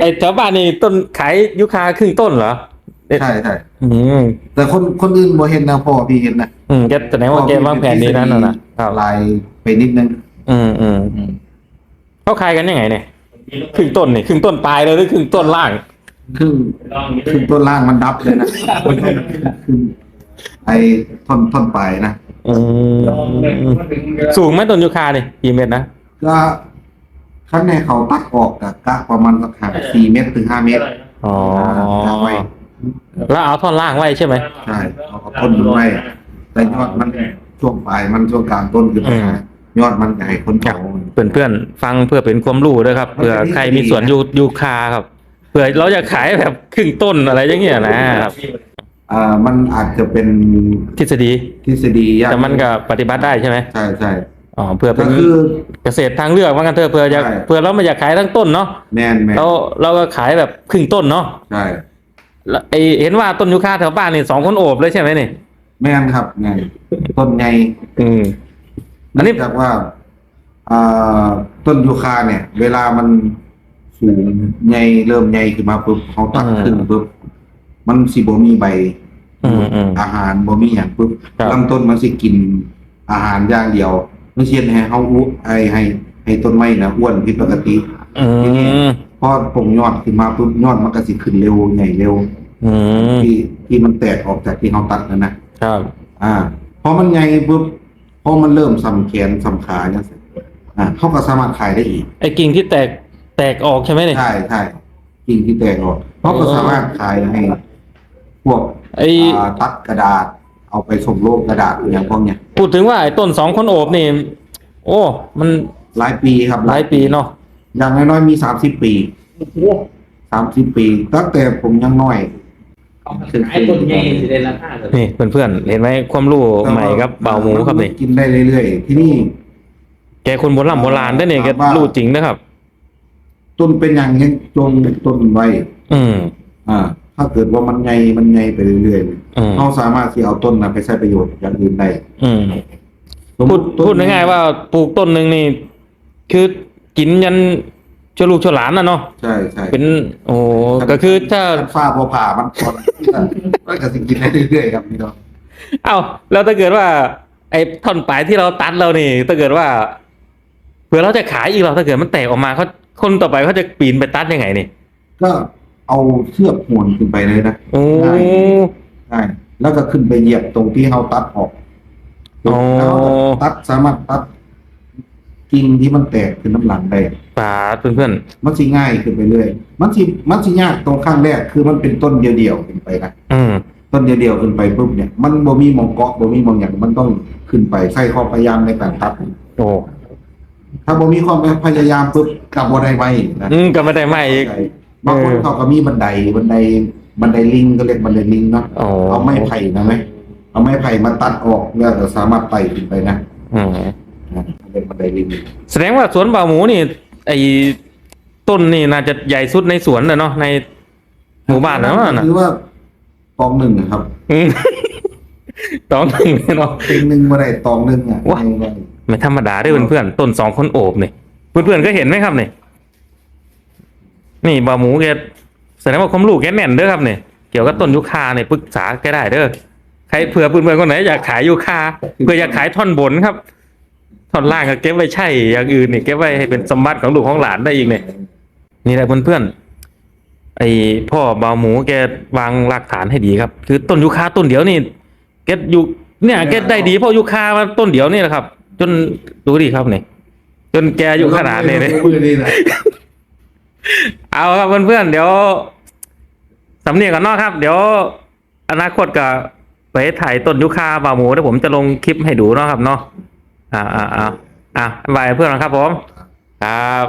ไอ้แถวบ้านนี่ต้นขายยูคาครึ่งต้นเหรอใช่ใช่อืมแต่คนคนอื่นบ่เห็นนะพ่อพี่เห็นนะอืมแกแสดงว่าแกวางแผนนี้นั่นน่ะนะครับลายไปนิดนึง อืมอืมเขาขายกันยังไงเนี่ยครึ่งต้นนี่ครึ่งต้นปลายเลยหรือครึ่งต้นล่างครึ่งครึ่งต้นล่างมันดับเลยนะครึ่งไอ้ท่อนท่อนปลายนะอืมสูงไหมต้นยูคาเนี่ยกี่เมตรนะก็ ข้างในเขาตัดออกกับกะประมาณสักห้าสี่เมตรถึงห้าเมตรอ๋อเอาไว้แล้วเอาท่อนล่างไว้ใช่ไหมใช่เอาเอาต้นดูไว้แต่ยอดมันช่วงปลายมันช่วงกลางต้นขึ้นมายอดมันจะให้คนเผาเพื่อนเพื่อนๆฟังเพื่อเป็นความรู้ด้วยครับเผื่อใครมีสวนยูยูคาครับเผื่อเราจะขายแบบครึ่งต้นอะไรอย่างเงี้ยนะครับอ่ามันอาจจะเป็นทฤษฎีทฤษฎียากแต่มันก็ปฏิบัติได้ใช่ไหมใช่ใช่ อ๋อเพื่อเป็ก็นคือเกษตรทางเลือกว่ากันเถอะเผื่อจะใช่เผื่อเราไม่อยากขายทั้งต้นเนาะแม่นแม่นเราเราก็ขายแบบครึ่งต้นเนาะใช่แล้วไอเห็นว่าต้นยูคาแถวบ้านนี่สองคนโอบเลยใช่ไหมนี่แม่นครับแม่นต้นใหญ่อืม อันนี้เนื่งจากว่าอ่าต้นยูคาเนี่ย เวลามันสูงใหญ่เริ่มใหญ่ขึ้นมาปุ๊บเขาตัดครึ่งปุ๊บมันสิบ่มีใบ อืมอืม อาหารบ่มีอย่างปุ๊บครับ ลำต้นมันสิกินอาหารอย่างเดียว ไม่เช่นให้เฮาอ้วให้ให้ ให้ต้นไม้นะอ้วนผิดปกติอืมพอปงยอดขึ้นมาปุ๊บยอดมันก็สิขึ้นเร็วใหญ่เร็ว อืมที่ที่มันแตกออกจากที่เขาตัดนะนะครับ อ่าพอมันใหญ่ปุ๊บพอมันเริ่มสำแขนสำขาเนี่ยสิอ่าเขาก็สามารถขายได้อีกไอกิ่งที่แตกแตกออกใช่ไหมนี่ใช่ใช่กิ่งที่แตกออกเขาก็สามารถขายให้พวกไออ่าตัดกระดาษ เอาไปส่งโลกกระดาษอย่างพวกเนี้ยพูดถึงว่าไอต้นสองคนโอบนี่ โอ้ มันหลายปีครับหลายปีเนาะอย่างน้อยๆมีสามสิบปีสามสิบปีตั้งแต่ผมยังน้อยขายต้นใหญ่สิได้ราคาเลยนี่เพื่อนๆเห็นไหมความรู้ใหม่ครับเบาหมูครับนี่กินได้เรื่อยๆที่นี่ แกคนโบราณโบราณด้วยนี่แกว่ารู้จริงนะครับ ต้นเป็นอย่างนี้จงต้นไว้อืมอ่า ถ้าเกิดว่ามันใหญ่มันใหญ่ไปเรื่อยอืม ๆเขาสามารถที่เอาต้นนั้นไปใช้ประโยชน์อย่างอื่นได้อืมสมพูมุดติต้นพูดง่ายๆว่าปลูกต้นหนึ่งนี่ คือกินยันชั่วลูกชั่วหลานนะเนาะใช่ใช่เป็น โอ้ก็คือถ้า ฟ้าพอผ่ามันก่อนมันก็สิกินได้เรื่อยๆครับพี่น้องเอ้าแล้วถ้าเกิดว่า ไอ้ท่อนปลายที่เราตัดเรานี่ ถ้าเกิดว่าเผื่อเราจะขายอีกเราถ้าเกิดมันแตกออกมาเขาคนต่อไปเขาจะปีนไปตัดยังไงนี่ ก็ เอาเชือกหวนขึ้นไปเลยนะโอ้ได้ใช่แล้วก็ขึ้นไปเหยียบตรงที่เขาตัดออกอ๋อ แล้วก็ตัดสามารถตัดกิ่งที่มันแตกขึ้นน้ำหลังได้ ป่าเพื่อนมันสิง่ายขึ้นไปเรื่อย มันสิมันสิยากตรงข้างแรกคือมันเป็นต้นเดียวๆขึ้นไปนะ ๆอืม ต้นเดียวๆขึ้นไปปุ๊บเนี่ย มันบ่มีหมองเกาะบ่มีหมองอย่างมันต้องขึ้นไปใส่ความพยายามในการตัด โอ้ถ้าบ่มีความพยายามปุ๊บกลับบ่ได้ไว้นะอืมก็ไม่ได้ไหมอีก บางคนเออเขาก็มีบันไดบันไดบันไดลิงก็เรียกบันไดลิงเนาะอ๋อ เอาไม้ไผ่นะไหมเอาไม้ไผ่มาตัดออกแล้วก็สามารถไต่ขึ้นไปนะอืมนะเรียกบันไดลิงแสดงว่าสวนบ่าวหมูนี่ ไอ้ต้นนี่น่าจะใหญ่สุดในสวนเลยเนาะในหมู่บ้านนะว่าน่ะคือว่ากองหนึ่งอะครับอืมตองหนึ่งเลยเนาะเต็งหนึ่งมาได้ตองหนึ่งอะว้าไม่ธรรมดาเด้วยเพื่อนๆต้นสองคนโอบนี่เพื่อนๆก็เห็นไหมครับนี่ นี่บ่าหมูแกแสดงว่าความรู้แกแน่นเด้อครับเนี่ยเกี่ยวกับต้นยูคาเนี่ยปรึกษาแกได้เด้อใครเผื่อเพื่อนๆคนไหนอยากขายยูคาเพื่ออยากขายท่อนบนครับท่อนล่างก็เก็บไว้ใช่อย่างอื่นนี่เก็บไว้ให้เป็นสมบัติของลูกของหลานได้อีกเนี่ยนี่แหละเพื่อนๆไอพ่อบ่าหมูแกวางรากฐานให้ดีครับ คือต้นยูคาต้นเดียวนี่แกอยู่เนี่ยแกได้ดีเพราะยูคามาต้นเดียวนี่แหละครับ จนดูดิครับเนี่ยจนแกอยู่ขนาดนี้เลยมือนี่นะ เอาครับเพื่อนๆเดี๋ยวสำเนียงกันนอกครับ เดี๋ยว อนาคตกับไปถ่ายต้นยุคาบ่าวหมูเดี๋ยวผมจะลงคลิปให้ดูเนาะครับเนาะอ่าอ่าอ่าอ่าบายเพื่อนนะครับผม ครับ